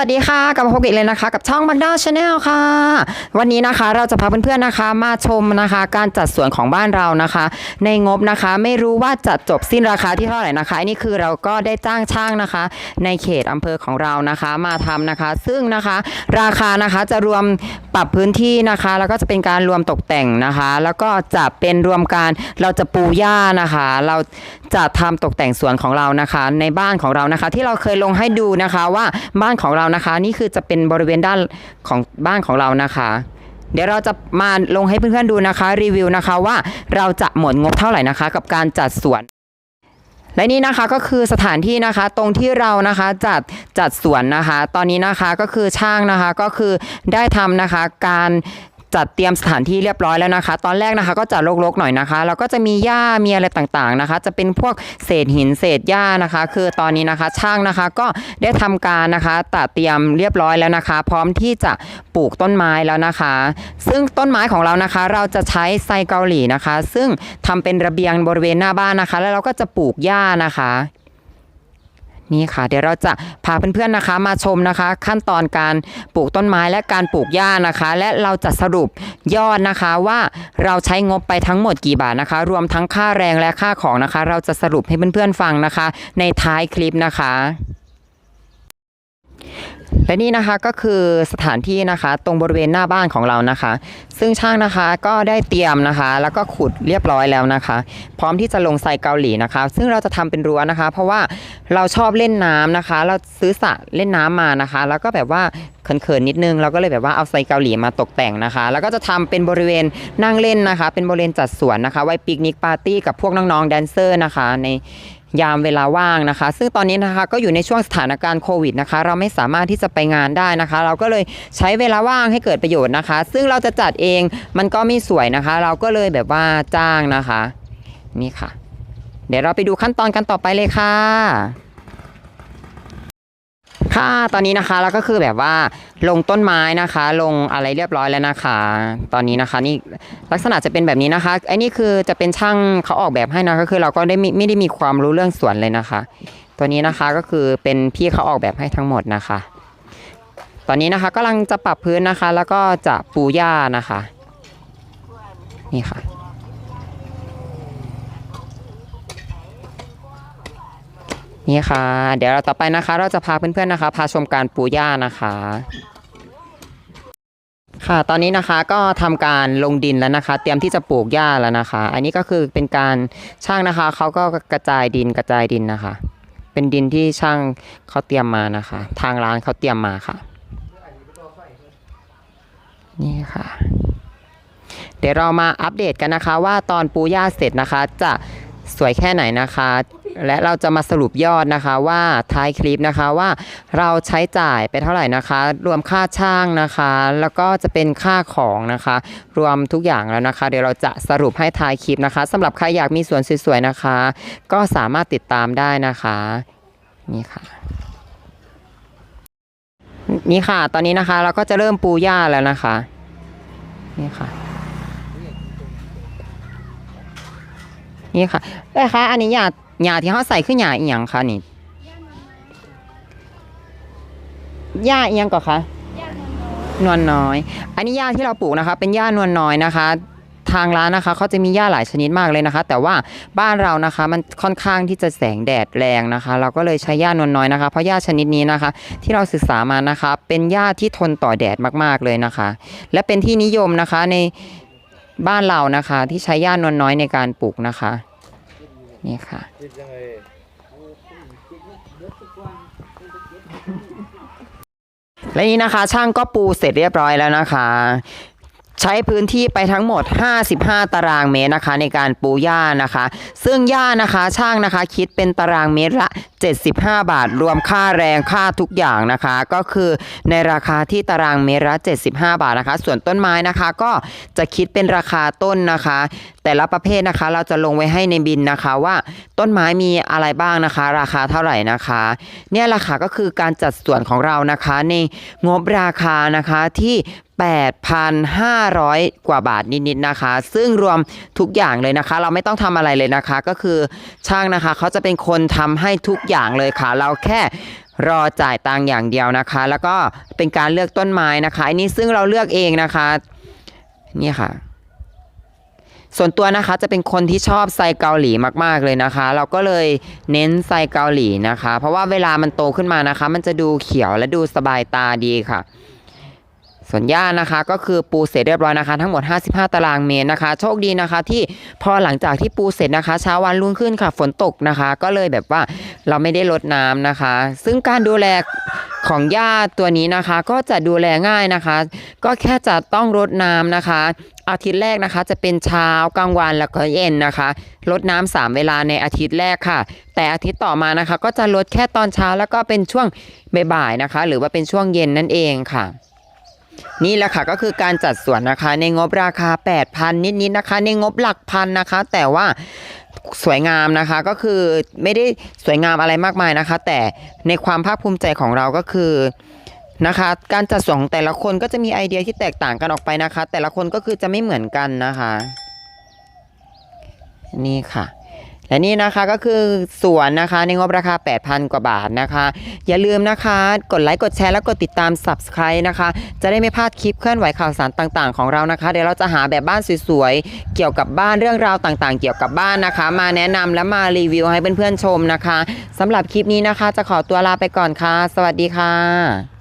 สวัสดีค่ะกลับมาพบกันอีกเลยนะคะ กับช่องบักดาชาแนลค่ะ วันนี้นะคะเราจะพาเพื่อนๆนะคะ มาชมนะคะ การจัดสวนของบ้านเรานะคะ ในงบนะคะ ไม่รู้ว่าจะจบสิ้นราคาที่เท่าไหร่นะคะอันนี้คือเราก็ได้จ้างช่างนะคะ ในเขตอำเภอของเรานะคะ มาทำนะคะ ซึ่งนะคะ ราคานะคะจะรวม ปรับพื้นที่นะคะ แล้วก็จะเป็นการรวมตกแต่งนะคะ แล้วก็จะเป็นรวมการเราจะปูหญ้านะคะ เราจะทำตกแต่งสวนของเรานะคะ ในบ้านของเรานะคะ ที่เราเคยลงให้ดูนะคะว่าบ้านของเรานะคะ นี่คือจะเป็นบริเวณด้านของบ้านของเรานะคะ เดี๋ยวเราจะมาลงให้เพื่อนๆดูนะคะรีวิวนะคะว่าเราจะหมดงบเท่าไหร่นะคะ กับการจัดสวน และนี่นะคะก็คือสถานที่นะคะตรงที่เรานะคะจัดจัดสวนนะคะ ตอนนี้นะคะก็คือช่างนะคะก็คือได้ทำนะคะการ จัดเตรียมสถานที่เรียบร้อยแล้วนะคะ ตอนแรกนะคะก็จะรกๆหน่อยนะคะแล้วก็จะมีหญ้ามีอะไรต่างๆนะคะ จะเป็นพวกเศษหินเศษหญ้านะคะ คือตอนนี้นะคะช่างนะคะก็ได้ทำการนะคะตัดเตรียมเรียบร้อยแล้วนะคะ พร้อมที่จะปลูกต้นไม้แล้วนะคะ ซึ่งต้นไม้ของเรานะคะ เราจะใช้ไซเกาหลีนะคะ ซึ่งทำเป็นระเบียงบริเวณหน้าบ้านนะคะ แล้วเราก็จะปลูกหญ้านะคะ นี่ค่ะ เดี๋ยวเราจะพาเพื่อนๆนะคะ มาชมนะคะ ขั้นตอนการปลูกต้นไม้และการปลูกหญ้านะคะ และเราจะสรุปยอดนะคะว่าเราใช้งบไปทั้งหมดกี่บาทนะคะ รวมทั้งค่าแรงและค่าของนะคะ เราจะสรุปให้เพื่อนๆฟังนะคะ ในท้ายคลิปนะคะ และนี่นะคะก็คือสถานที่นะคะ ตรงบริเวณหน้าบ้านของเรานะคะ ซึ่งช่างนะคะก็ได้เตรียมนะคะ แล้วก็ขุดเรียบร้อยแล้วนะคะ พร้อมที่จะลงไซเกาหลีนะคะ ซึ่งเราจะทำเป็นรั้วนะคะ เพราะว่าเราชอบเล่นน้ำนะคะ เราซื้อสระเล่นน้ำมานะคะ แล้วก็แบบว่าเขินๆนิดนึงเราก็เลยแบบว่าเอาไซเกาหลีมาตกแต่งนะคะ แล้วก็จะทำเป็นบริเวณนั่งเล่นนะคะ เป็นบริเวณจัดสวนนะคะ ไว้ปิกนิกปาร์ตี้กับพวกน้องๆแดนเซอร์นะคะ ใน ยามเวลาว่างนะคะ ซึ่งตอนนี้นะคะก็อยู่ในช่วงสถานการณ์โควิดนะคะ เราไม่สามารถที่จะไปงานได้นะคะ เราก็เลยใช้เวลาว่างให้เกิดประโยชน์นะคะ ซึ่งเราจะจัดเองมันก็ไม่สวยนะคะ เราก็เลยแบบว่าจ้างนะคะ นี่ค่ะ เดี๋ยวเราไปดูขั้นตอนกันต่อไปเลยค่ะ ค่ะตอนนี้นะคะเราก็คือแบบว่าลงต้นไม้นะคะ ลงอะไรเรียบร้อยแล้วนะคะ ตอนนี้นะคะนี่ลักษณะจะเป็นแบบนี้นะคะไอ้นี่คือจะเป็นช่างเขาออกแบบให้นะก็คือเราก็ได้ไม่ไม่ได้มีความรู้เรื่องสวนเลยนะคะ ตัวนี้นะคะก็คือเป็นพี่เขาออกแบบให้ทั้งหมดนะคะ ตอนนี้นะคะกำลังจะปรับพื้นนะคะ แล้วก็จะปูหญ้านะคะ นี่ค่ะ นี่ค่ะ เดี๋ยวเราต่อไปนะคะ เราจะพาเพื่อนๆนะคะ พาชมการปูหญ้านะคะ ค่ะตอนนี้นะคะก็ทำการลงดินแล้วนะคะ เตรียมที่จะปลูกหญ้าแล้วนะคะ อันนี้ก็คือเป็นการช่างนะคะเขาก็กระจายดินกระจายดินนะคะ เป็นดินที่ช่างเขาเตรียมมานะคะ ทางร้านเขาเตรียมมาค่ะ นี่ค่ะ เดี๋ยวเรามาอัปเดตกันนะคะ ว่าตอนปูหญ้าเสร็จนะคะจะ สวยแค่ไหนนะคะ และเราจะมาสรุปยอดนะคะว่าท้ายคลิปนะคะว่าเราใช้จ่ายไปเท่าไหร่นะคะ รวมค่าช่างนะคะ แล้วก็จะเป็นค่าของนะคะ รวมทุกอย่างแล้วนะคะ เดี๋ยวเราจะสรุปให้ท้ายคลิปนะคะสำหรับใครอยากมีสวนสวยๆนะคะ ก็สามารถติดตามได้นะคะนี่ค่ะนี่ค่ะ ตอนนี้นะคะเราก็จะเริ่มปูหญ้าแล้วนะคะ นี่ค่ะ นี่ค่ะเอ้ยคะอันนี้ยาหยาที่เขาใส่คือหยาอีหยังคะนี่หญ้าอีหยังก่อนคะนวลน้อย อันนี้หญ้าที่เราปลูกนะคะ เป็นหญ้านวลน้อยนะคะ ทางร้านนะคะเขาจะมีหญ้าหลายชนิดมากเลยนะคะ แต่ว่าบ้านเรานะคะ มันค่อนข้างที่จะแสงแดดแรงนะคะ เราก็เลยใช้หญ้านวลน้อยนะคะ เพราะหญ้าชนิดนี้นะคะ ที่เราศึกษามานะคะ เป็นหญ้าที่ทนต่อแดดมากๆเลยนะคะ และเป็นที่นิยมนะคะใน บ้านเรานะคะ ที่ใช้หญ้านวลน้อยในการปลูกนะคะ นี่ค่ะ และนี่นะคะ ช่างก็ปูเสร็จเรียบร้อยแล้วนะคะ ใช้พื้นที่ไปทั้งหมด 55 ตารางเมตรนะคะ ในการปูหญ้านะคะ ซึ่งหญ้านะคะ ช่างนะคะ คิดเป็นตารางเมตรละ75 บาท รวมค่าแรงค่าทุกอย่างนะคะ ก็คือในราคาที่ตารางเมตรละ75 บาทนะคะ ส่วนต้นไม้นะคะก็จะคิดเป็นราคาต้นนะคะ แต่ละประเภทนะคะเราจะลงไว้ให้ในบินนะคะว่าต้นไม้มีอะไรบ้างนะคะ ราคาเท่าไหร่นะคะ เนี่ยราคาก็คือการจัดส่วนของเรานะคะ ในงบราคานะคะที่8,500 กว่าบาทนิดๆนะคะ ซึ่งรวมทุกอย่างเลยนะคะ เราไม่ต้องทำอะไรเลยนะคะ ก็คือช่างนะคะเขาจะเป็นคนทำให้ทุกอย่างเลยค่ะ เราแค่รอจ่ายตังค์อย่างเดียวนะคะ แล้วก็เป็นการเลือกต้นไม้นะคะอันนี้ซึ่งเราเลือกเองนะคะนี่ค่ะ ส่วนตัวนะคะจะเป็นคนที่ชอบไซเกาหลีมาก ๆเลยนะคะ เราก็เลยเน้นไซเกาหลีนะคะ เพราะว่าเวลามันโตขึ้นมานะคะ มันจะดูเขียวและดูสบายตาดีค่ะ ส่วนหญ้านะคะก็คือปูเสร็จเรียบร้อยนะคะ ทั้งหมด 55 ตารางเมตรนะคะ โชคดีนะคะที่พอหลังจากที่ปูเสร็จนะคะเช้าวันรุ่งขึ้นค่ะฝนตกนะคะ ก็เลยแบบว่าเราไม่ได้ลดน้ำนะคะ ซึ่งการดูแลของหญ้าตัวนี้นะคะ ก็จะดูแลง่ายนะคะ ก็แค่จะต้องรดน้ำนะคะ อาทิตย์แรกนะคะจะเป็นเช้ากลางวันแล้วก็เย็นนะคะลดน้ำสามเวลาในอาทิตย์แรกค่ะ แต่อาทิตย์ต่อมานะคะ ก็จะลดแค่ตอนเช้าแล้วก็เป็นช่วงบ่ายๆนะคะ หรือว่าเป็นช่วงเย็นนั่นเองค่ะ นี่แหละค่ะก็คือการจัดสวนนะคะ ในงบราคา 8,000 นิดๆนะคะ ในงบหลักพันนะคะ แต่ว่าสวยงามนะคะก็คือไม่ได้สวยงามอะไรมากมายนะคะ แต่ในความภาคภูมิใจของเราก็คือนะคะ การจัดสวนของแต่ละคนก็จะมีไอเดียที่แตกต่างกันออกไปนะคะ แต่ละคนก็คือจะไม่เหมือนกันนะคะ นี่ค่ะ และนี่นะคะก็คือสวนนะคะในงบราคา 8,000 กว่าบาทนะคะ อย่าลืมนะคะกดไลค์กดแชร์แล้วกดติดตาม Subscribe นะคะ จะได้ไม่พลาดคลิปเคลื่อนไหวข่าวสารต่างๆ ของเรานะคะ เดี๋ยวเราจะหาแบบบ้านสวยๆเกี่ยวกับบ้านเรื่องราวต่างๆ เกี่ยวกับบ้านนะคะ มาแนะนำและมารีวิวให้เพื่อนๆชมนะคะสำหรับคลิปนี้นะคะ จะขอตัวลาไปก่อนค่ะ สวัสดีค่ะ